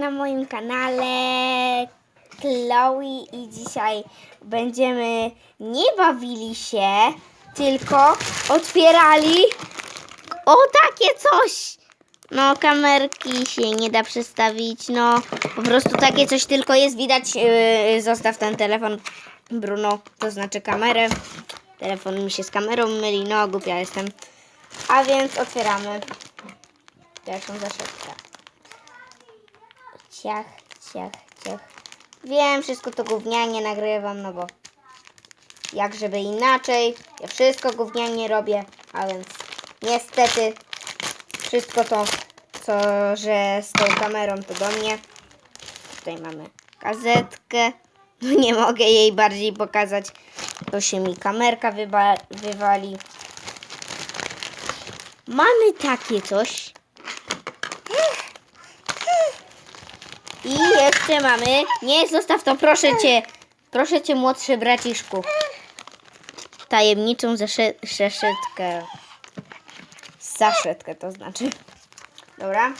na moim kanale Chloe i dzisiaj będziemy nie bawili się, tylko otwierali o takie coś. No kamerki się nie da przestawić, no po prostu takie coś tylko jest widać. Yy, zostaw ten telefon Bruno, to znaczy kamerę. Telefon mi się z kamerą myli, no głupia jestem. A więc otwieramy pierwszą zaszepkę. Ciach, ciach, ciach. Wiem, wszystko to gównianie nagrywam, no bo jak żeby inaczej. Ja wszystko gównianie robię, a więc niestety wszystko to, co, że z tą kamerą to do mnie. Tutaj mamy gazetkę. No nie mogę jej bardziej pokazać. To się mi kamerka wyba- wywali. Mamy takie coś. I jeszcze mamy. Nie, zostaw to, proszę cię. Proszę cię, młodszy braciszku. Tajemniczą zeszetkę. Zaszetkę to znaczy. Dobra.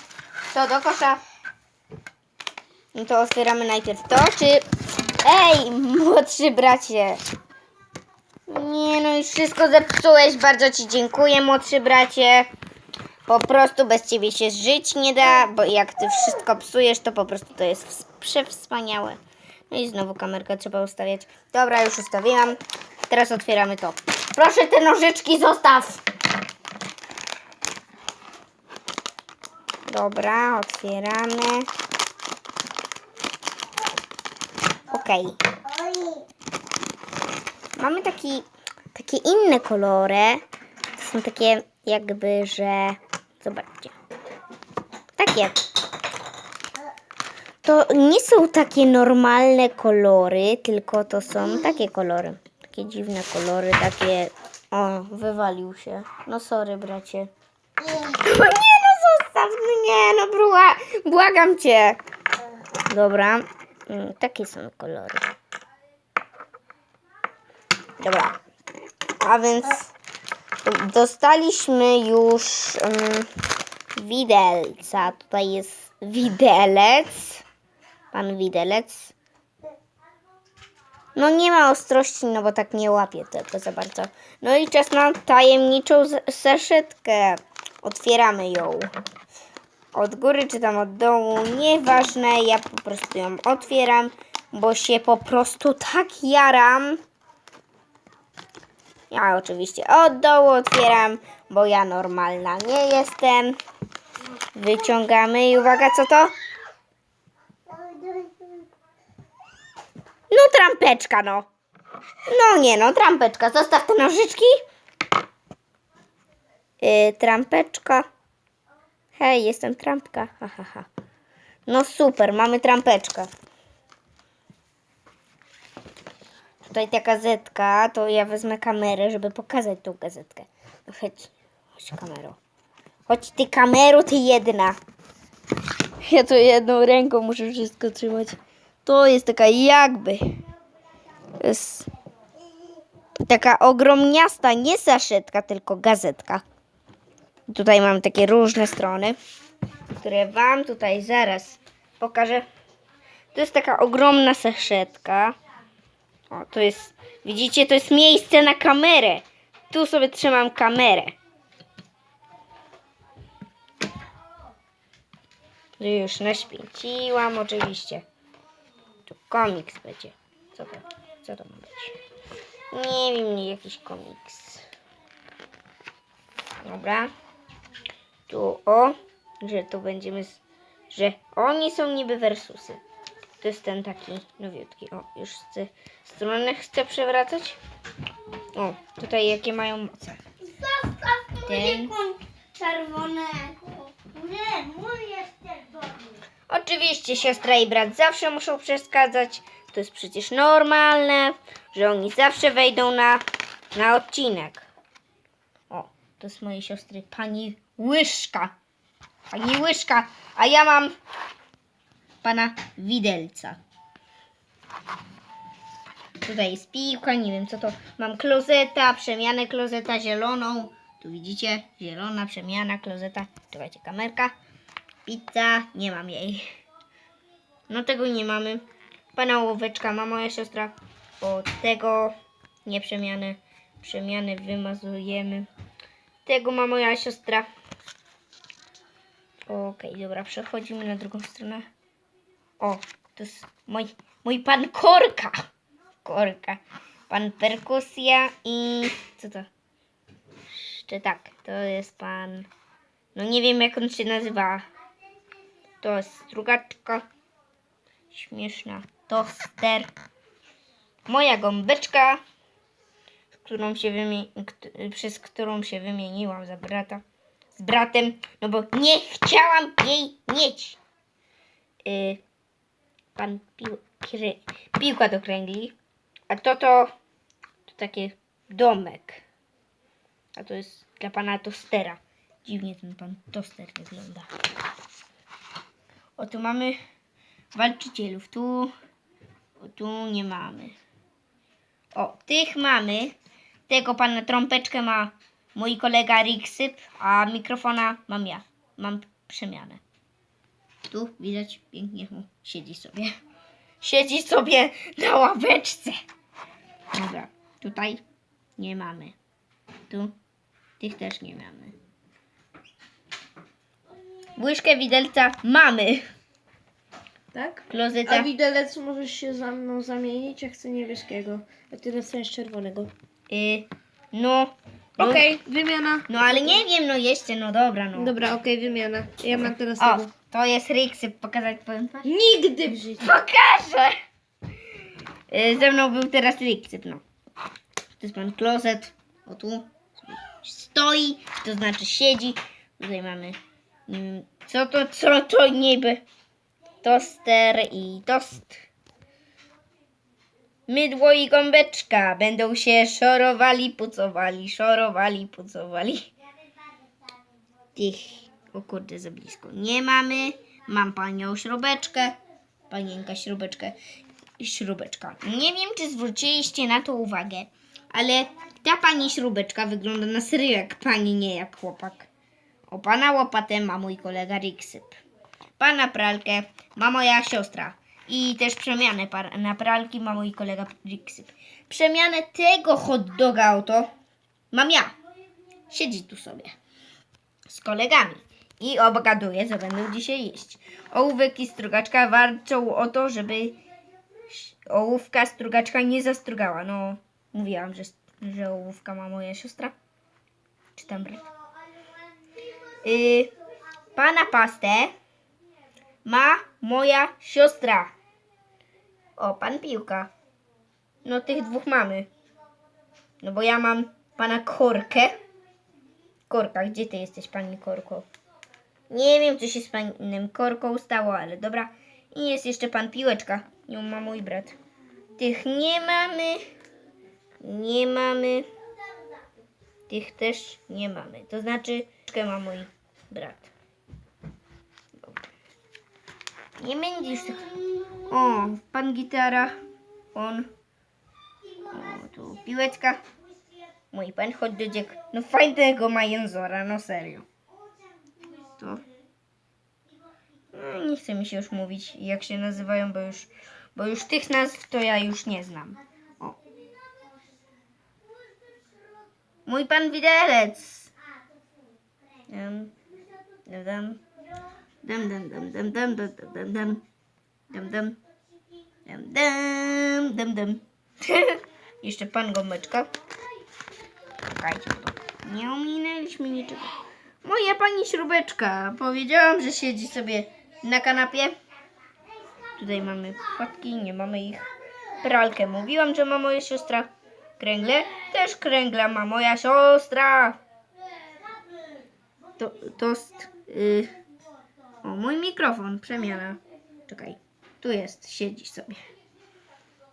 To do kosza. No to otwieramy najpierw to, czy... Ej, młodszy bracie. Nie no, już wszystko zepsułeś. Bardzo ci dziękuję, młodszy bracie. Po prostu bez ciebie się żyć nie da, bo jak ty wszystko psujesz, to po prostu to jest ws- przewspaniałe. No i znowu kamerkę trzeba ustawiać. Dobra, już ustawiłam. Teraz otwieramy to. Proszę te nożyczki zostaw! Dobra, otwieramy. Okej. Mamy taki, takie inne kolory. To są takie jakby, że... Zobaczcie. Takie. To nie są takie normalne kolory, tylko to są takie kolory. Takie dziwne kolory, takie... O, wywalił się. No sorry, bracie. Nie, no zostaw, no nie, no bła, błagam cię. Dobra, mm, takie są kolory. Dobra, a więc dostaliśmy już um, widelca. Tutaj jest widelec. Pan widelec. No nie ma ostrości, no bo tak nie łapie tego za bardzo. No i czas na tajemniczą saszetkę. Otwieramy ją. Od góry czy tam od dołu, nieważne, ja po prostu ją otwieram, bo się po prostu tak jaram. Ja oczywiście od dołu otwieram, bo ja normalna nie jestem. Wyciągamy i uwaga, co to? No trampeczka, no. No nie no, trampeczka. Zostaw te nożyczki. Yy, trampeczka. Hej, jestem trampka. Ha, ha, ha. No super, mamy trampeczkę. Tutaj ta gazetka, to ja wezmę kamerę, żeby pokazać tą gazetkę. No chodź, chodź. Chodź ty kamero, ty jedna. Ja to jedną ręką muszę wszystko trzymać. To jest taka jakby. Jest taka ogromniasta, nie saszetka, tylko gazetka. Tutaj mam takie różne strony, które wam tutaj zaraz pokażę. To jest taka ogromna saszetka. O, to jest, widzicie, to jest miejsce na kamerę. Tu sobie trzymam kamerę. Już naświeciłam, oczywiście. Tu komiks będzie. Co to, co to ma być? Nie wiem, nie jakiś komiks. Dobra. Tu o, że tu będziemy, że oni są niby versusy. To jest ten taki nowiutki. O, już chcę stronę chcę przewracać. O, tutaj jakie mają moce. Zostaw Ten. czerwonego. Nie, mój jest czerwony. Oczywiście siostra i brat zawsze muszą przeszkadzać. To jest przecież normalne, że oni zawsze wejdą na, na odcinek. O, to jest mojej siostry pani Łyżka. Pani Łyżka, a ja mam pana Widelca. Tutaj jest piłka, nie wiem co to. Mam klozeta, przemianę klozeta zieloną. Tu widzicie, zielona przemiana klozeta. Czekajcie, kamerka. Pizza, nie mam jej. No tego nie mamy. Pana ołóweczka ma moja siostra. O tego nie przemiany. Przemiany wymazujemy. Tego ma moja siostra. Okej, dobra, przechodzimy na drugą stronę. O, to jest mój, mój pan Korka. Korka. Pan Perkusja i... Co to? Jeszcze tak, to jest pan... No nie wiem jak on się nazywa. To jest strugaczka. Śmieszna. Toster. Moja gąbeczka, którą się wymi- przez którą się wymieniłam za brata. Z bratem, no bo nie chciałam jej mieć. Y, pan pił, kry, piłka do kręgli. A to to, to domek. A to jest dla pana tostera. Dziwnie ten pan toster wygląda. O tu mamy walczycielów. Tu, o, tu nie mamy. O, tych mamy. Tego pana trąpeczkę ma mój kolega Riksyp, a mikrofona mam ja. Mam przemianę. Tu widać pięknie siedzi sobie. Siedzi sobie na ławeczce. Dobra, tutaj nie mamy. Tu tych też nie mamy. Łyżkę widelca mamy. Tak? A Klozeta. widelec możesz się za mną zamienić, ja chcę niebieskiego. A ty dostaniesz czerwonego. Y, no. No Okej, wymiana. No ale nie wiem, no jeszcze, no dobra, no. Dobra, okej, wymiana. Ja mam teraz O, tego. to jest Riksyp, pokazać powiem twarz? Nigdy w życiu. Pokażę! Y, Ze mną był teraz Riksyp, no. To jest pan klozet. O tu. Stoi, to znaczy siedzi. Tutaj mamy. wiem, Co to, co to niby? Toster i tost. Mydło i gąbeczka będą się szorowali, pucowali, szorowali, pucowali. Tych, o kurde, za blisko. Nie mamy. Mam panią śrubeczkę. Panienka śrubeczkę. Śrubeczka. Nie wiem, czy zwróciliście na to uwagę, ale ta pani śrubeczka wygląda na serio jak pani, nie jak chłopak. O pana łopatę ma mój kolega Riksyp. Pana pralkę ma moja siostra. I też przemianę na pralki ma mój kolega Riksyp. Przemianę tego hot doga oto mam ja. Siedzi tu sobie z kolegami i obgaduje, co będą dzisiaj jeść. Ołówek i strugaczka walczą o to, żeby ołówka strugaczka nie zastrugała. No, mówiłam, że, że ołówka ma moja siostra. Czy tam brat? Y, pana pastę ma moja siostra. O, pan piłka. No, tych dwóch mamy. No, bo ja mam pana korkę. Korka, gdzie ty jesteś, pani Korko? Nie wiem, co się z panem Korką stało, ale dobra. I jest jeszcze pan Piłeczka. Ją ma mój brat. Tych nie mamy. Nie mamy. Tych też nie mamy. To znaczy, ma mój brat. Dobra. Nie będzie już tak. O, pan gitara. On. O, tu piłeczka. Mój pan hot. No fajnego ma no serio. To. No, nie chce mi się już mówić, jak się nazywają, bo już, bo już tych nazw to ja już nie znam. O. Mój pan widelec. Dam, dam, dam, dam, dam, dam, dam, dam, dam, dam. Dam, dam. Dam, dam, dam, dam. Jeszcze pan gąbeczka. Czekajcie, bo nie ominęliśmy niczego. Moja pani śrubeczka. Powiedziałam, że siedzi sobie na kanapie. Tutaj mamy płatki, nie mamy ich. Pralkę mówiłam, że ma moja siostra. Kręgle? Też kręgla ma moja siostra. To, tost. Y, o, mój mikrofon, przemiana. Czekaj, tu jest, siedzi sobie.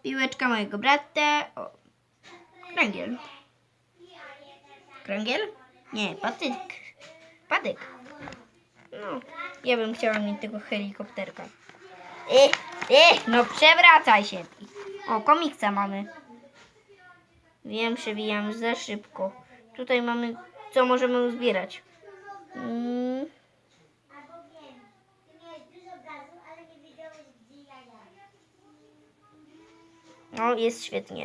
Piłeczka mojego brata. O, kręgiel. Kręgiel? Nie, patyk. Patyk. No, ja bym chciała mieć tego helikopterka. E, e, no przewracaj się. O, komiksa mamy. Wiem, przewijam za szybko. Tutaj mamy, co możemy uzbierać. Mm, Albo wiem, ty miałeś dużo gazu, ale nie wiedziałeś, gdzie ja No, jest świetnie.